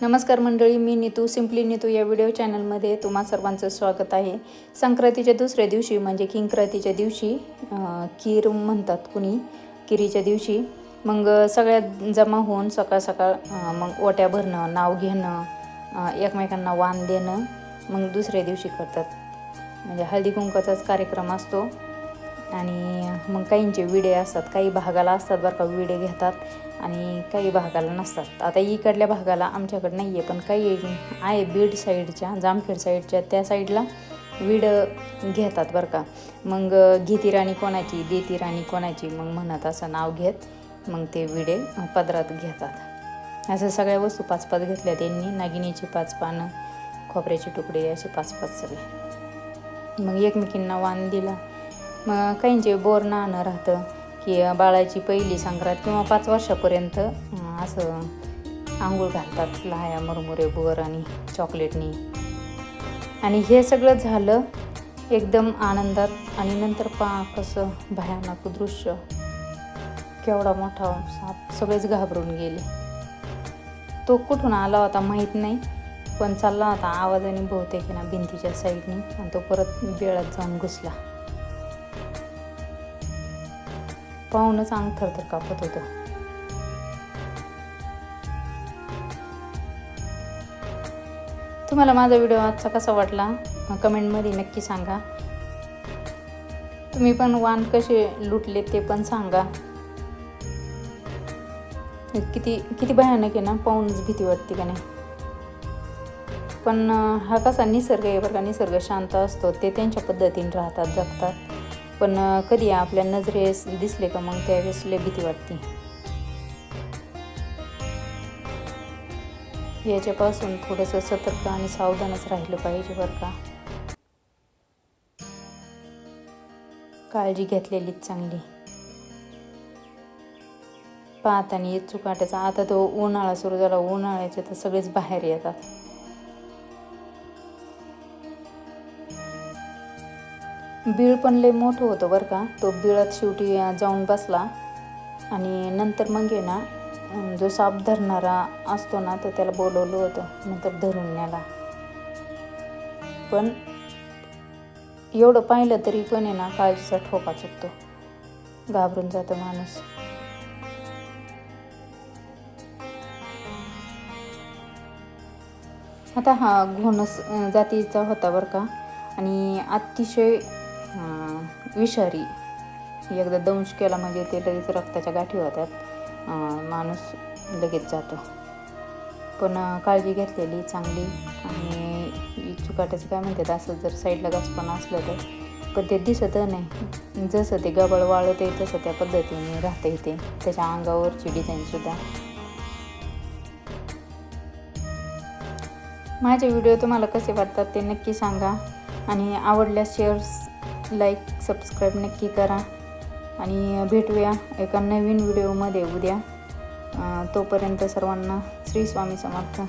नमस्कार मंडळी मी नीतू सिम्पली नीतू या व्हिडिओ चॅनलमध्ये तुम्हा सर्वांचं स्वागत आहे. संक्रांतीच्या दुसऱ्या दिवशी म्हणजे किंक्रांतीच्या दिवशी कीर म्हणतात कुणी किरीच्या दिवशी मग सगळ्यात जमा होऊन सकाळ सकाळ मग ओट्या भरणं नाव घेणं एकमेकांना वाण देणं मग दुसऱ्या दिवशी करतात. म्हणजे हळदी कुंकाचाच कार्यक्रम असतो. आणि मग काहींचे विडे असतात काही भागाला असतात बरं का विडे घेतात आणि काही भागाला नसतात. आता इकडल्या भागाला आमच्याकडे नाही आहे पण काही आहे बीड साईडच्या जामखेड साईडच्या त्या साईडला विड घेतात बरं का. मग घेती राणी कोणाची देती राणी कोणाची मग म्हणत असं नाव घेत मग ते विडे पदरात घेतात. असं सगळ्या वस्तू पाच पाच घेतल्या त्यांनी नागिनीची पाच पानं खोबऱ्याचे तुकडे असे पाच पाच सगळे. मग एकमेकींना वाण दिला. मग काहींचे बोर नाणं राहतं की बाळाची पहिली संक्रांत किंवा पाच वर्षापर्यंत असं आंघोळ घालतात लहाया मुरमुरे बोर आणि चॉकलेटनी. आणि हे सगळं झालं एकदम आनंदात आणि नंतर पा कसं भयानक दृश्य. केवढा मोठा साप सगळेच घाबरून गेले. तो कुठून आला होता माहीत नाही पण चालला होता आवाजाने बहुतेक ना भिंतीच्या साईडने आणि तो परत बेळात जाऊन घुसला. पाहूनच अंग थरथर कापत होतं. तुम्हाला माझा व्हिडिओ आजचा कसा वाटला? कमेंटमध्ये नक्की सांगा. तुम्ही पण वाण कसे लुटले ते पण सांगा. किती किती भयानक आहे ना पाहूनच भीती वाटते का नाही? पण हा कसा निसर्ग आहे बरं का? निसर्ग शांत असतो ते त्यांच्या पद्धतीने राहतात जगतात. पण कधी आपल्या नजरेस दिसले का मग त्यावेळेस लय भीती वाटते. याच्यापासून थोडंसं सतर्क आणि सावधानच राहिलं पाहिजे बरं का. काळजी घेतलेलीच चांगली. पाहताना चुकाट्याचा आता तो उन्हाळा सुरू झाला उन्हाळ्याचे तर सगळेच बाहेर येतात. बीळ पण लय मोठं होतं बरं का. तो बिळात शेवटी जाऊन बसला. आणि नंतर मग आहे ना जो साप धरणारा असतो ना तर त्याला बोलवलं होतं. नंतर धरून न्याला पण एवढं पाहिलं तरी पण आहे ना काळजीचा ठोका चुकतो. घाबरून जातो माणूस. आता हा घोणस जातीचा होता बरं का. आणि अतिशय विषारी. एकदा दंश केला म्हणजे ते लगेच रक्ताच्या गाठी होतात. माणूस लगेच जातो. पण काळजी घेतलेली चांगली. आणि चुकाट्याचं काय म्हणतात असं जर साईडला गाचपण असलं तर. पण ते दिसत नाही. जसं ते गबळ वाळत आहे तसं त्या पद्धतीने राहता येते त्याच्या अंगावरची डिझाईनसुद्धा माझे व्हिडिओ तुम्हाला कसे वाटतात ते नक्की सांगा. आणि आवडल्यास शेअर्स लाईक सबस्क्राईब नक्की करा. आणि भेटूया एका नवीन व्हिडिओमध्ये उद्या. तोपर्यंत सर्वांना श्री स्वामी समर्थ.